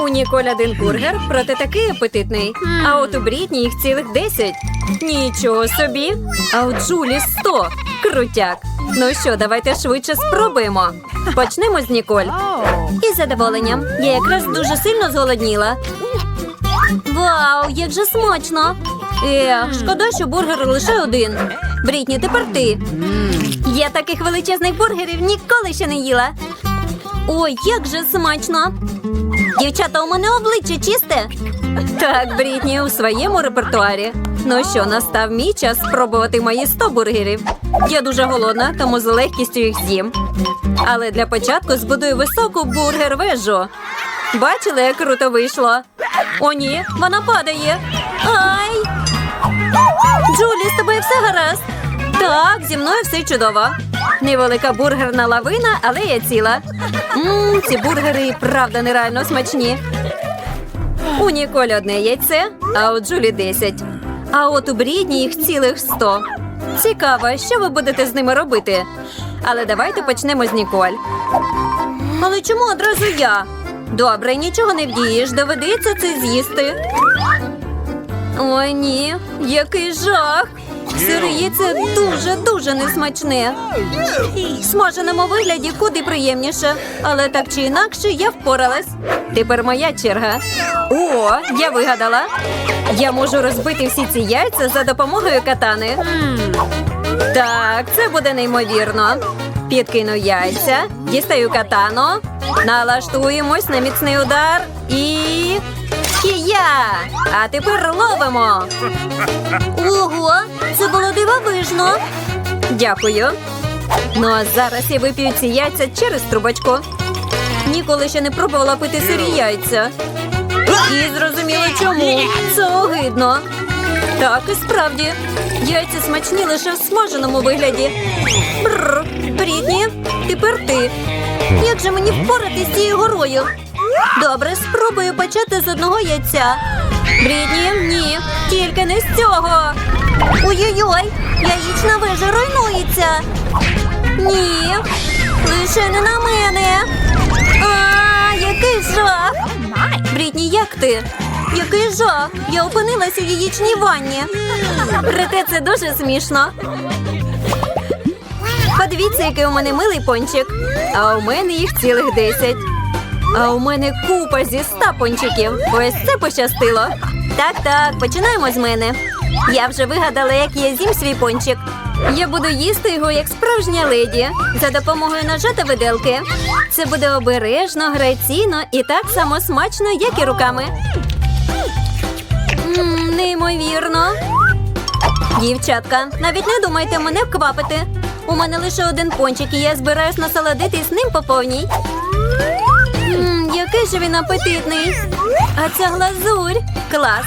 У Ніколь один бургер, проте такий апетитний. А от у Брітні їх цілих 10. Нічого собі. А у Джулі 100. Крутяк. Ну що, давайте швидше спробуємо. Почнемо з Ніколь. Із задоволенням. Я якраз дуже сильно зголодніла. Вау, як же смачно! Ех, шкода, що бургер лише один. Брітні, тепер ти. Я таких величезних бургерів ніколи ще не їла. Ой, як же смачно! Дівчата, у мене обличчя чисте. Так, Брітні, у своєму репертуарі. Ну що, настав мій час спробувати мої 100 бургерів. Я дуже голодна, тому з легкістю їх з'їм. Але для початку збудую високу бургер-вежу. Бачили, як круто вийшло? О, ні, вона падає. Ай! Джулі, з тобою все гаразд? Так, зі мною все чудово. Невелика бургерна лавина, але я ціла. Мм, ці бургери правда нереально смачні. У Ніколі одне яйце, а у Джулі 10. А от у Брідні їх цілих 100. Цікаво, що ви будете з ними робити. Але давайте почнемо з Ніколь. Але чому одразу я? Добре, нічого не вдієш, доведеться це з'їсти. Ой, ні, який жах! Сире яйце дуже-дуже несмачне. В смаженому вигляді куди приємніше, але так чи інакше я впоралась. Тепер моя черга. О, я вигадала. Я можу розбити всі ці яйця за допомогою катани. Так, це буде неймовірно. Підкину яйця, дістаю катану, налаштуємось на міцний удар і. Кія! А тепер ловимо. Ого, це було дивовижно. Дякую. Ну а зараз я вип'ю ці яйця через трубочку. Ніколи ще не пробувала пити сирі яйця. І зрозуміла чому. Це огидно. Так, і справді. Яйця смачні лише в смаженому вигляді. Бррр, Брітні, тепер ти. Як же мені впоратись з цією горою? Добре, спробую почати з одного яйця. Брідні, ні, тільки не з цього. Ой-ой-ой, яєчна вежа руйнується. Ні, лише не на мене. А, який жах! Брітні, як ти? Який жах! Я опинилася у яєчній ванні. Проте це дуже смішно. Подивіться, який у мене милий пончик. А у мене їх цілих десять. А у мене купа зі ста пончиків. Ось це пощастило. Так, так, починаємо з мене. Я вже вигадала, як я з'їм свій пончик. Я буду їсти його як справжня леді за допомогою ножа та виделки. Це буде обережно, граційно і так само смачно, як і руками. М, неймовірно. Дівчатка, навіть не думайте мене вквапити. У мене лише один пончик, і я збираюсь насолодитись ним по повній. Мм, який же він апетитний. А ця глазурь. Клас.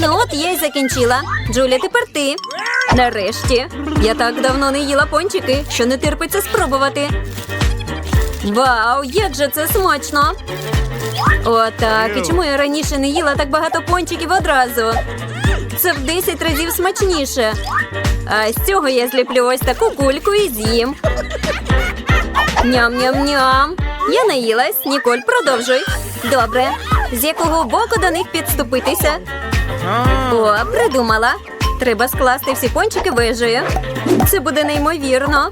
Ну от я й закінчила. Джуля, тепер ти. Нарешті. Я так давно не їла пончики, що не терпиться спробувати. Вау, як же це смачно! Отак. І чому я раніше не їла так багато пончиків одразу? Це в 10 разів смачніше. А з цього я зліплю ось таку кульку і з'їм. Ням-ням-ням. Я наїлась. Ніколь, продовжуй. Добре. З якого боку до них підступитися? О, придумала. Треба скласти всі пончики вежею. Це буде неймовірно.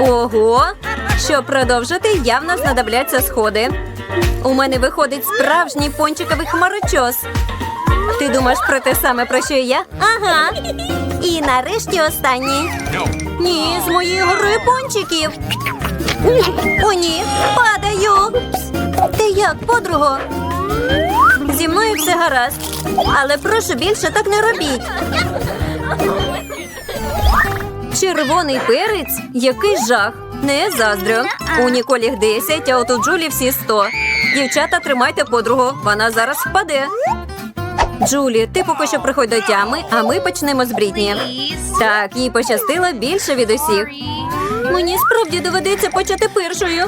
Ого. Щоб продовжити, явно знадобляться сходи. У мене виходить справжній пончиковий хмарочос. Ти думаєш про те саме, про що і я? Ага. І нарешті останній. Ні, з моєї гори пончиків. О, ні, падаю. Ти як, подруго? Зі мною все гаразд. Але прошу більше так не робіть. Червоний перець? Який жах. Не заздрю. У Ніколі їх 10, а от у Джулі всі 100. Дівчата, тримайте подругу. Вона зараз впаде. Джулі, ти поки що приходь до тями, а ми почнемо з Брітні. Так, їй пощастило більше від усіх. Мені справді доведеться почати першою.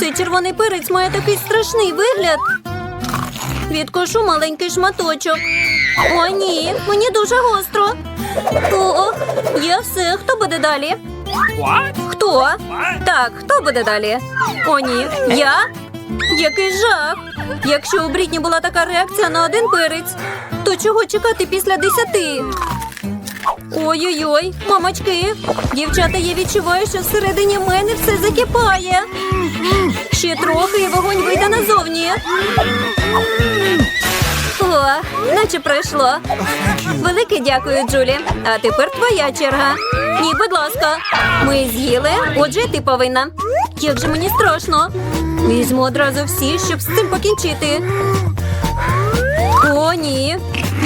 Цей червоний перець має такий страшний вигляд. Відкошу маленький шматочок. О, ні, мені дуже гостро. О, я все. Хто буде далі? Хто? Так, хто буде далі? О, ні, я? Який жах! Якщо у Брітні була така реакція на один перець, то чого чекати після десяти? Ой-ой-ой, мамочки, дівчата, я відчуваю, що всередині мене все закипає. Ще трохи і вогонь вийде назовні. О, наче пройшло. Велике дякую, Джулі. А тепер твоя черга. Ні, будь ласка. Ми з'їли, отже, ти повинна. Як же мені страшно. Візьму одразу всі, щоб з цим покінчити. О, ні.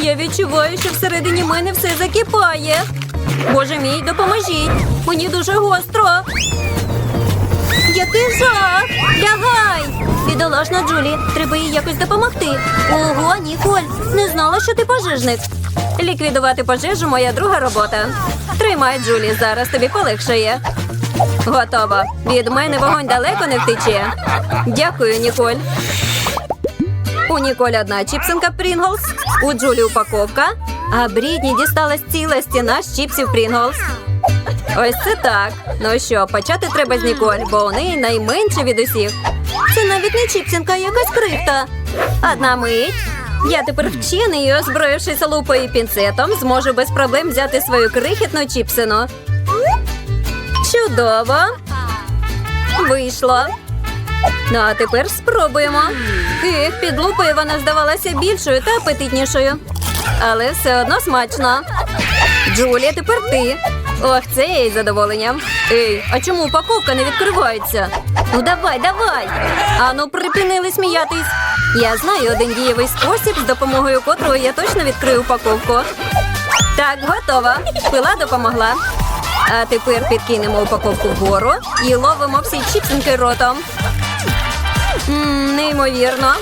Я відчуваю, що всередині мене все закипає. Боже мій, допоможіть. Мені дуже гостро. Який жах! Лягай! Бідолашна Джулі, треба їй якось допомогти. Ого, Ніколь, не знала, що ти пожежник. Ліквідувати пожежу моя друга робота. Тримай, Джулі, зараз тобі полегшає. Готово. Від мене вогонь далеко не втече. Дякую, Ніколь. У Ніколь одна чіпсинка Прінглс, у Джулі упаковка, а Брідні дісталась ціла стіна з чіпсів Прінглс. Ось це так. Ну що, почати треба з Ніколь, бо у неї найменше від усіх. Це навіть не чіпсинка, а якась крихта. Одна мить. Я тепер вчений і, озброївшись лупою і пінцетом, зможу без проблем взяти свою крихітну чіпсину. Чудово. Вийшло. Ну, а тепер спробуємо. Ех, під лупою вона здавалася більшою та апетитнішою. Але все одно смачно. Джулія, тепер ти. Ох, це я із задоволенням. Ей, а чому упаковка не відкривається? Ну давай, давай. Ану, припинили сміятись. Я знаю один дієвий спосіб, з допомогою котрого я точно відкрию упаковку. Так, готова. Пила допомогла. А тепер підкинемо упаковку вгору і ловимо всі чіпсинки ротом. Ммм, неймовірно.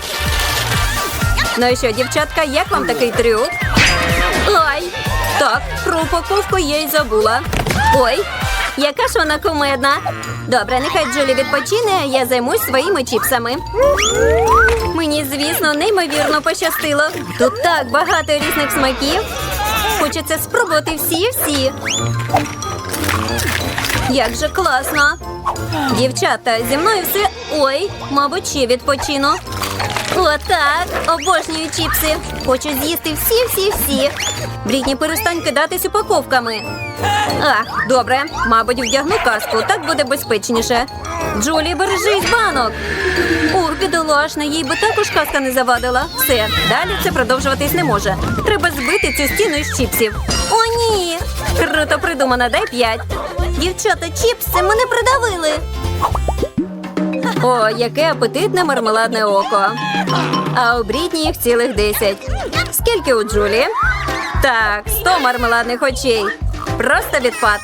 Ну і що, дівчатка, як вам такий трюк? Ой, так, про упаковку я й забула. Ой, яка ж вона кумедна. Добре, нехай Джулі відпочине, а я займусь своїми чіпсами. Мені, звісно, неймовірно пощастило. Тут так багато різних смаків. Хочеться спробувати всі-всі. Як же класно. Дівчата, зі мною все. Ой, мабуть, ще відпочину. Отак, обожнюю чіпси. Хочу з'їсти всі-всі-всі. Брітні, перестань кидатись упаковками. Ах, добре, мабуть, вдягну каску, так буде безпечніше. Джулі, бережись банок. Бідолашна, їй би також каска не завадила. Все, далі це продовжуватись не може. Треба збити цю стіну із чіпсів. О, ні! Круто придумано, дай п'ять. Дівчата, чіпси мене придавили. О, яке апетитне мармеладне око. А у Брітні їх цілих десять. Скільки у Джулі? Так, сто мармеладних очей. Просто відпад.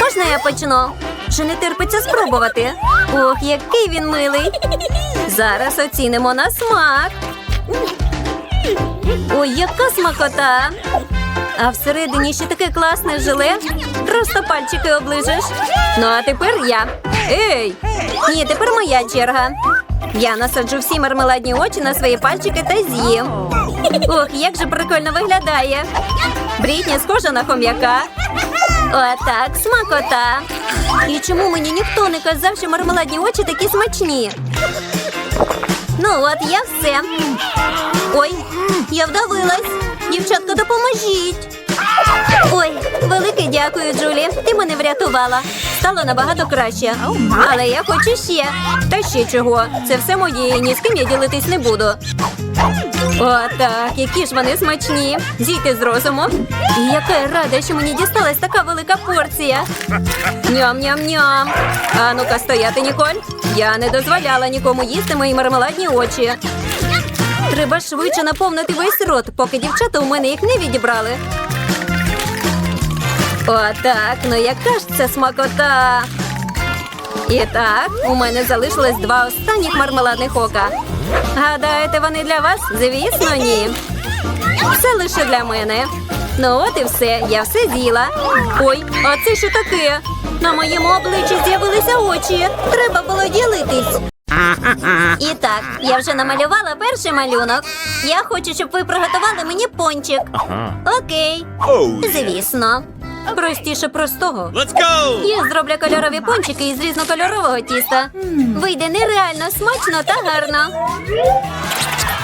Можна я почну? Чи не терпиться спробувати? Ох, який він милий. Зараз оцінимо на смак. Ой, яка смакота! А всередині ще таке класне желе. Просто пальчики оближеш. Ну а тепер я. Ей! Ні, тепер моя черга. Я насаджу всі мармеладні очі на свої пальчики та з'їм. Ох, як же прикольно виглядає. Брітні схожа на хом'яка. Отак, смакота. І чому мені ніхто не казав, що мармеладні очі такі смачні? Ну от я все. Ой, я вдавилась. Дівчатка, допоможіть. Ой, велике дякую, Джулі. Ти мене врятувала. Стало набагато краще. Але я хочу ще. Та ще чого. Це все моє, і ні з ким я ділитись не буду. О, так, які ж вони смачні. Зійти з розуму. І яка я рада, що мені дісталась така велика порція. Ням-ням-ням. А ну-ка стояти, Ніколь. Я не дозволяла нікому їсти мої мармеладні очі. Треба швидше наповнити весь рот, поки дівчата у мене їх не відібрали. Отак, ну яка ж це смакота. І так, у мене залишилось два останніх мармеладних ока. Гадаєте, вони для вас? Звісно, ні. Все лише для мене. Ну от і все, я все з'їла. Ой, а це що таке? На моєму обличчі з'явилися очі. Треба було ділитись. І так, я вже намалювала перший малюнок. Я хочу, щоб ви приготували мені пончик. Окей. Oh, Звісно. Простіше простого. Let's go! Я зроблю кольорові пончики із різнокольорового тіста. Вийде нереально смачно та гарно.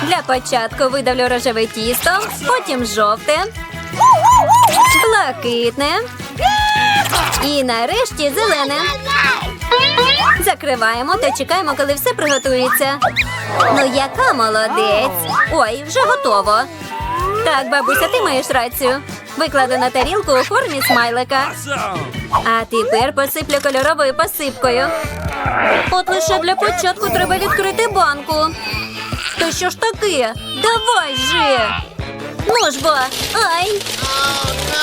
Для початку видавлю рожеве тісто, потім жовте, блакитне і нарешті зелене. Закриваємо та чекаємо, коли все приготується. Ну, яка молодець! Ой, вже готово. Так, бабуся, ти маєш рацію. Викладу на тарілку у формі смайлика. А тепер посиплю кольоровою посипкою. От лише для початку треба відкрити банку. Та що ж таке? Давай же! Ну ж бо, ай!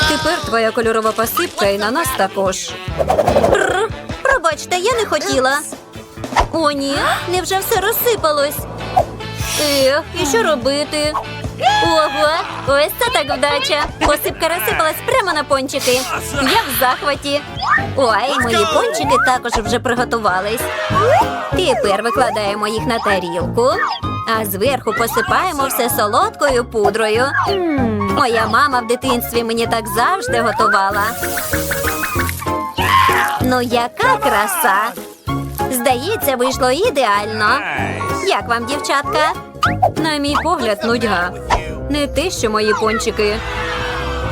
Тепер твоя кольорова посипка і на нас також. Р, пробачте, я не хотіла. О, ні, невже все розсипалось? Ех, і що робити? Ого, ось це так вдача. Посипка розсипалась прямо на пончики. Я в захваті. Ой, мої пончики також вже приготувались. Тепер викладаємо їх на тарілку, а зверху посипаємо все солодкою пудрою. Моя мама в дитинстві мені так завжди готувала. Ну, яка краса! Здається, вийшло ідеально. Як вам, дівчатка? На мій погляд, нудьга. Не те, що мої пончики.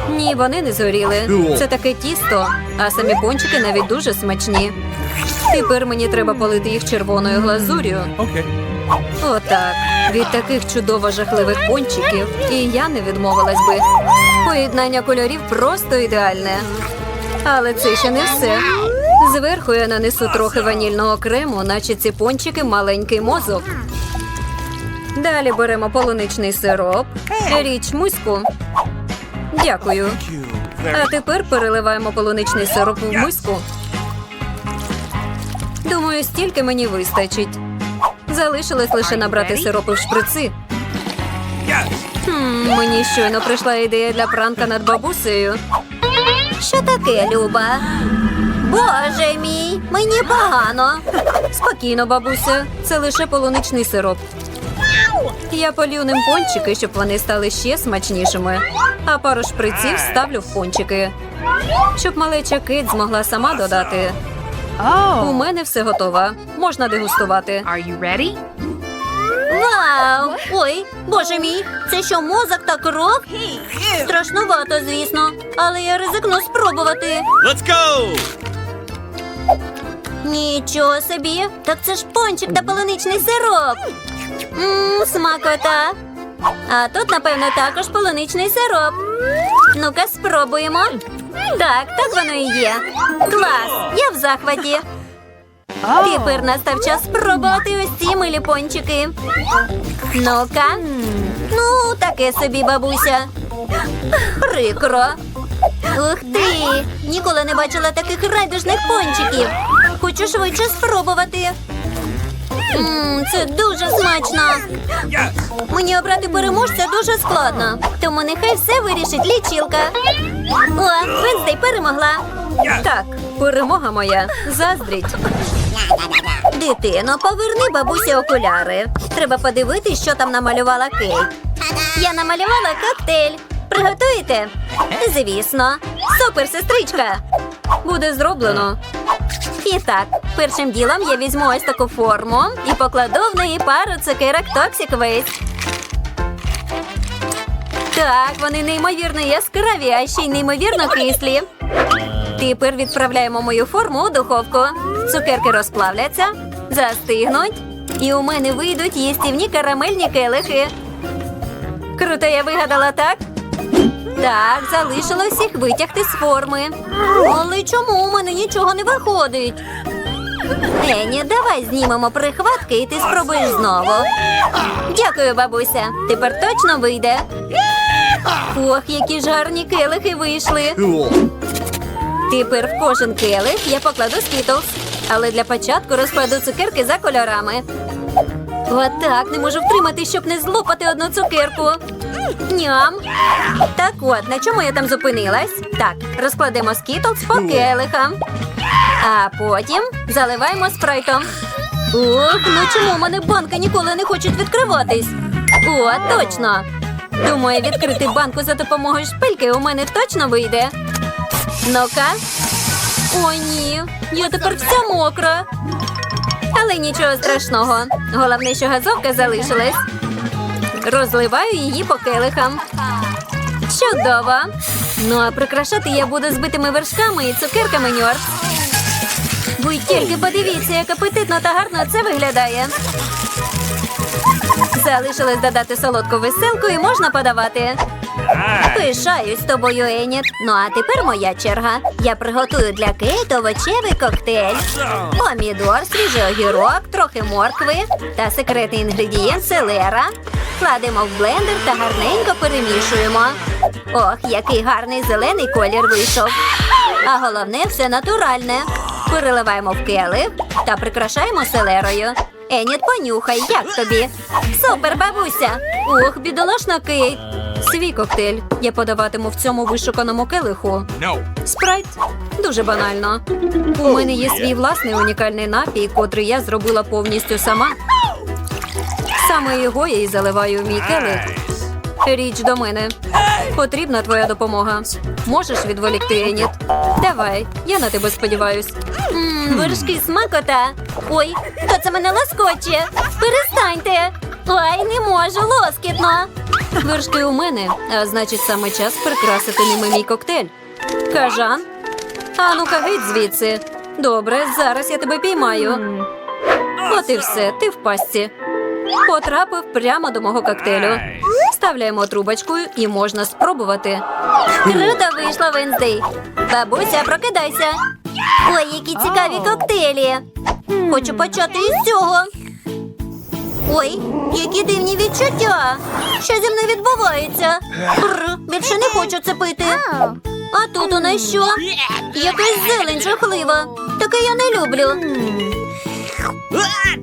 Ні, вони не згоріли. Це таке тісто, а самі пончики навіть дуже смачні. Тепер мені треба полити їх червоною глазур'ю. Отак. Від таких чудово жахливих пончиків і я не відмовилась би. Поєднання кольорів просто ідеальне. Але це ще не все. Зверху я нанесу трохи ванільного крему, наче ці пончики маленький мозок. Далі беремо полуничний сироп, річ муську. Дякую. А тепер переливаємо полуничний сироп в миску. Думаю, стільки мені вистачить. Залишилось лише набрати сиропи в шприци. Хм, мені щойно прийшла ідея для пранка над бабусею. Що таке, Люба? Боже мій, мені погано. Спокійно, бабуся, це лише полуничний сироп. Я полью ним пончики, щоб вони стали ще смачнішими. А пару шприців ставлю в пончики. Щоб малеча кит змогла сама додати. У мене все готово. Можна дегустувати. are you ready? Вау! Ой, боже мій, це що мозок та кров? Страшнувато, звісно, але я ризикну спробувати. Let's go! Нічого собі, так це ж пончик та полуничний сироп. Мм, смакота. А тут, напевно, також полуничний сироп. Ну-ка, спробуємо. Так, так воно і є. Клас! Я в захваті. Тепер настав час спробувати ці милі пончики. Ну-ка. Ну, таке собі, бабуся. Прикро. Ух ти! Ніколи не бачила таких райдужних пончиків. Хочу швидше спробувати. Це дуже смачно. Мені обрати переможця дуже складно, тому нехай все вирішить лічилка. О, Венздей перемогла. Так, перемога моя. Заздріть. Дитино, поверни бабусі окуляри. Треба подивитись, що там намалювала Кейт. Я намалювала коктейль. Приготуєте? Звісно. Супер, сестричка. Буде зроблено. І так, першим ділом я візьму ось таку форму і покладу в неї пару цукерок Waste. Так, вони неймовірно яскраві, а ще й неймовірно кислі. Тепер відправляємо мою форму у духовку. Цукерки розплавляться, застигнуть, і у мене вийдуть їстівні карамельні келихи. Круто, я вигадала так? Так, залишилось їх витягти з форми. Але чому у мене нічого не виходить? Ені, давай знімемо прихватки і ти спробуєш знову. Дякую, бабуся. Тепер точно вийде. Ох, які ж гарні келихи вийшли. Тепер в кожен келих я покладу скітлс. Але для початку розкладу цукерки за кольорами. Отак не можу втримати, щоб не злопати одну цукерку. Ням. Так от, на чому я там зупинилась? Так, розкладемо скітлс по келихам. А потім заливаємо спрайтом. Ох, ну чому в мене банки ніколи не хочуть відкриватись? О, точно. Думаю, відкрити банку за допомогою шпильки у мене точно вийде. Ну-ка. О, ні, я тепер вся мокра. Але нічого страшного. Головне, що газовка залишилась. Розливаю її по келихам. Чудово. Ну а прикрашати я буду збитими вершками і цукерками ньорс. Ви тільки подивіться, як апетитно та гарно це виглядає. Залишилось додати солодку веселку і можна подавати. Пишаюсь тобою, Еніт. Ну а тепер моя черга. Я приготую для Кейт овочевий коктейль. Помідор, свіжий огірок, трохи моркви та секретний інгредієнт селера. Кладемо в блендер та гарненько перемішуємо. Ох, який гарний зелений колір вийшов. А головне все натуральне. Переливаємо в келих та прикрашаємо селерою. Еніт, понюхай, як тобі? Супер, бабуся! Ох, бідолашна Кейт. Свій коктейль я подаватиму в цьому вишуканому келиху. Спрайт дуже банально. У мене є свій власний унікальний напій, котрий я зробила повністю сама. Саме його я і заливаю в мій келих. Річ до мене. Потрібна твоя допомога. Можеш відволікти Еніт? Давай, я на тебе сподіваюсь. Мм, вершки смакота. Ой, хто це мене лоскоче? Перестаньте. Ой, не можу, лоскітно. Вершки у мене, а значить саме час прикрасити ними мій коктейль. Кажан? А ну-ка геть звідси. Добре, зараз я тебе піймаю. От і все, ти в пастці. Потрапив прямо до мого коктейлю. Вставляємо трубочку і можна спробувати. Круто вийшло, Венздей. Бабуся, прокидайся. Ой, які цікаві коктейлі. Хочу почати із цього. Ой, які дивні відчуття. Що зі мною відбувається? Бр, більше не хочу це пити. А тут у нас що? Якась зелень жахлива. Таке я не люблю.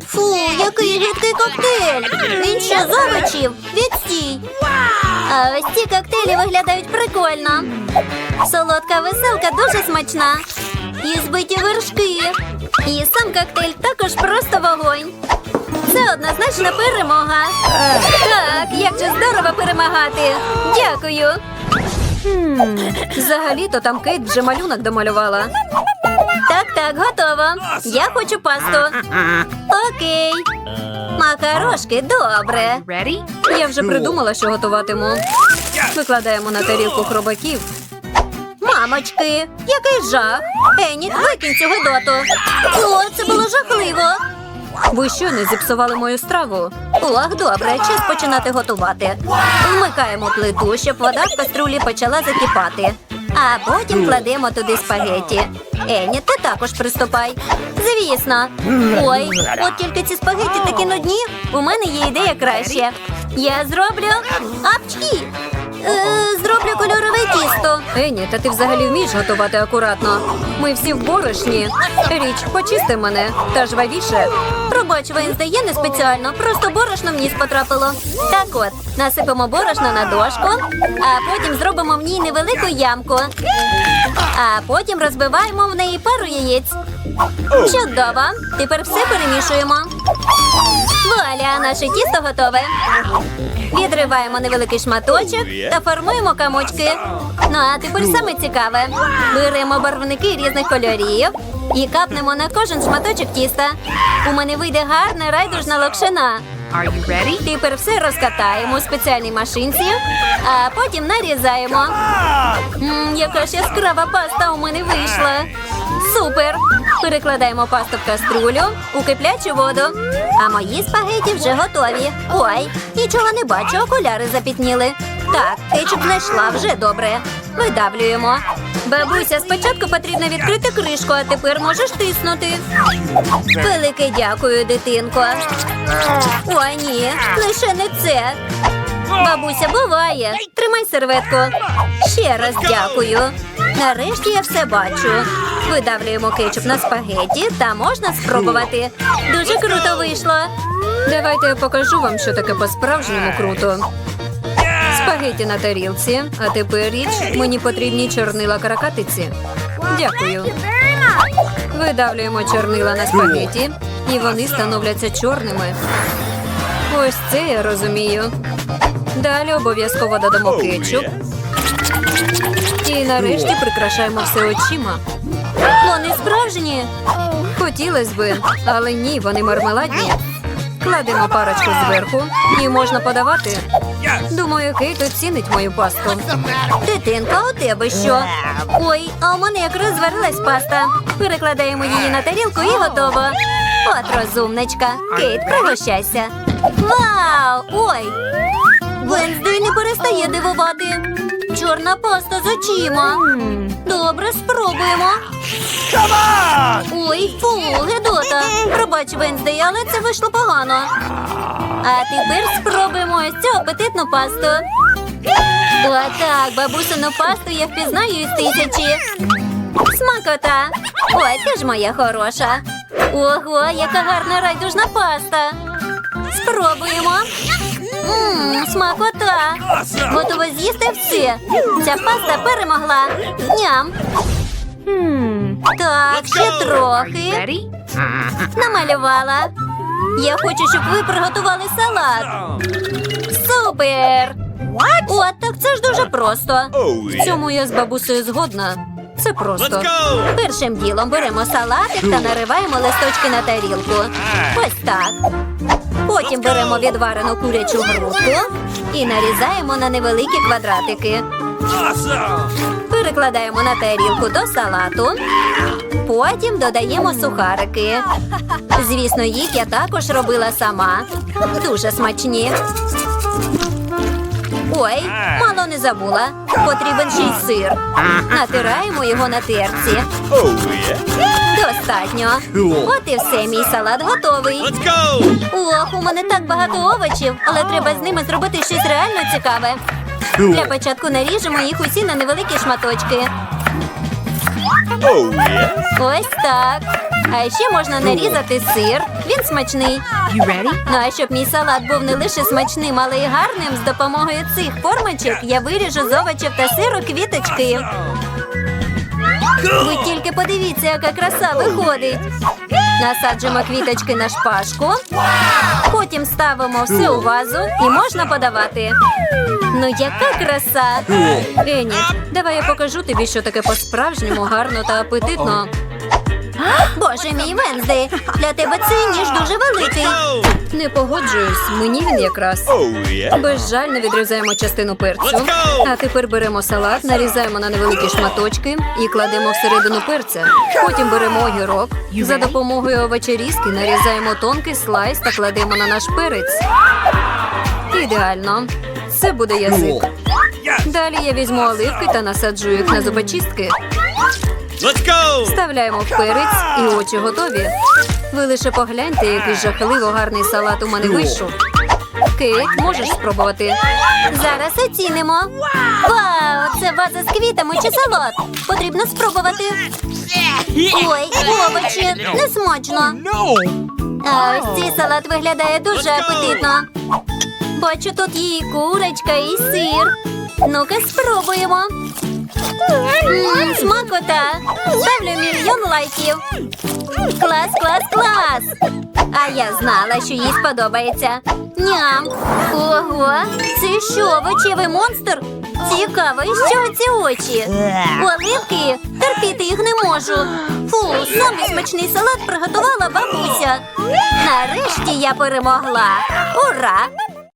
Фу, який гидкий коктейль! Він що з овочів? Відстій! А ось ці коктейлі виглядають прикольно. Солодка веселка дуже смачна. І збиті вершки. І сам коктейль також просто вогонь. Це однозначно перемога. Так, як же здорово перемагати. Дякую. Взагалі-то там Кейт вже малюнок домалювала. Так, так, готово. Я хочу пасту. Окей. Макарошки, добре. Я вже придумала, що готуватиму. Викладаємо на тарілку хробаків. Мамочки, який жах! Еніт, викинь цю гидоту. О, це було жахливо. Ви що не зіпсували мою страву? Ох, добре, час починати готувати. Вмикаємо плиту, щоб вода в каструлі почала закипати. А потім кладемо туди спагеті. Ені, ти також приступай. Звісно. Ой, от тільки ці спагеті такі нудні. У мене є ідея краще. Я зроблю апчхі. Е, зроблю кольорове тісто. Ені, та ти взагалі вмієш готувати акуратно. Ми всі в борошні. Річ, почисти мене та жвавіше. Пробач, Венсде, я не спеціально, просто борошно в ніс потрапило. Так от, насипемо борошно на дошку, а потім зробимо в ній невелику ямку. А потім розбиваємо в неї пару яєць. Чудово! Тепер все перемішуємо. Вуаля, наше тісто готове. Відриваємо невеликий шматочок та формуємо комочки. Ну а тепер саме цікаве. Беремо барвники різних кольорів і капнемо на кожен шматочок тіста. У мене вийде гарна райдужна локшина. Тепер все розкатаємо у спеціальній машинці, а потім нарізаємо. Мм, яка ж яскрава паста у мене вийшла. Супер! Перекладаємо пасту в каструлю у киплячу воду. А мої спагеті вже готові. Ой, нічого не бачу, окуляри запітніли. Так, кетчуп знайшла вже добре. Видавлюємо. Бабуся, спочатку потрібно відкрити кришку, а тепер можеш тиснути. Велике дякую, дитинко. О, ні, лише не це. Бабуся, буває. Тримай серветку. Ще раз дякую. Нарешті я все бачу. Видавлюємо кетчуп на спагеті та можна спробувати. Дуже круто вийшло. Давайте я покажу вам, що таке по-справжньому круто. Спагеті на тарілці, а тепер річ мені потрібні чорнила каракатиці. Дякую. Видавлюємо чорнила на спагеті, і вони становляться чорними. Ось це я розумію. Далі обов'язково додамо кетчуп. І нарешті прикрашаємо все очима. Вони справжні. Хотілося би, але ні, вони мармеладні. Кладемо парочку зверху і можна подавати. Думаю, Кейт оцінить мою пасту. Дитинка, у тебе що? Ой, а у мене якраз зварилась паста. Перекладаємо її на тарілку і готово. От розумничка. Кейт, пригощайся. Вау! Ой! Венздей не перестає дивувати. Чорна паста з очима. Добре, спробуємо. Ой, фу, Гедота. Пробач, Венздей, але це вийшло погано. А тепер спробуємо ось цю апетитну пасту. Отак, бабусину пасту я впізнаю із тисячі. Смакота. Ой, ти ж моя хороша. Ого, яка гарна райдужна паста. Спробуємо. Ммм, смакота. Готова з'їсти все. Ця паста перемогла. Ням. Так, ще трохи. Намалювала. Я хочу, щоб ви приготували салат. Супер! От так це ж дуже просто. В цьому я з бабусею згодна. Це просто. Першим ділом беремо салатик та нариваємо листочки на тарілку. Ось так. Потім беремо відварену курячу грудку і нарізаємо на невеликі квадратики. Перекладаємо на тарілку до салату. Потім додаємо сухарики. Звісно, їх я також робила сама. Дуже смачні. Ой, мало не забула. Потрібен ще й сир. Натираємо його на терці. Достатньо. От і все, мій салат готовий. Let's go! Ох, у мене так багато овочів, але треба з ними зробити щось реально цікаве. Для початку наріжемо їх усі на невеликі шматочки. Oh, yeah. Ось так. А ще можна нарізати сир. Він смачний. Ну а щоб мій салат був не лише смачним, але й гарним, з допомогою цих формочок я виріжу з овочів та сиру квіточки. Ви тільки подивіться, яка краса виходить. Насаджуємо квіточки на шпажку. Потім ставимо все у вазу і можна подавати. Ну, яка краса! Ені, давай я покажу тобі, що таке по-справжньому гарно та апетитно. Боже мій Венздей, для тебе цей ніж дуже великий. Не погоджуюсь, мені він якраз. Oh, yeah. Безжально відрізаємо частину перцю. А тепер беремо салат, нарізаємо на невеликі шматочки і кладемо всередину перця. Потім беремо огірок. За допомогою овочерізки нарізаємо тонкий слайс та кладемо на наш перець. Ідеально. Це буде язик. Далі я візьму оливки та насаджу їх на зубочистки. Let's go! Вставляємо в перець і очі готові. Ви лише погляньте, який жахливо гарний салат у мене вийшов. Кейт, можеш спробувати? Зараз оцінимо. Вау, це ваза з квітами чи салат? Потрібно спробувати. Ой, овочі, не смачно. А ось цей салат виглядає дуже апетитно. Бачу, тут є і курочка, і сир. Ну-ка, спробуємо. Смакота! Ставлю мільйон лайків. Клас, клас, клас! А я знала, що їй сподобається. Ням! Ого! Це що, овочевий монстр? Цікаво, і що ці очі? Оливки? Терпіти їх не можу. Фу, самий смачний салат приготувала бабуся. Нарешті я перемогла. Ура!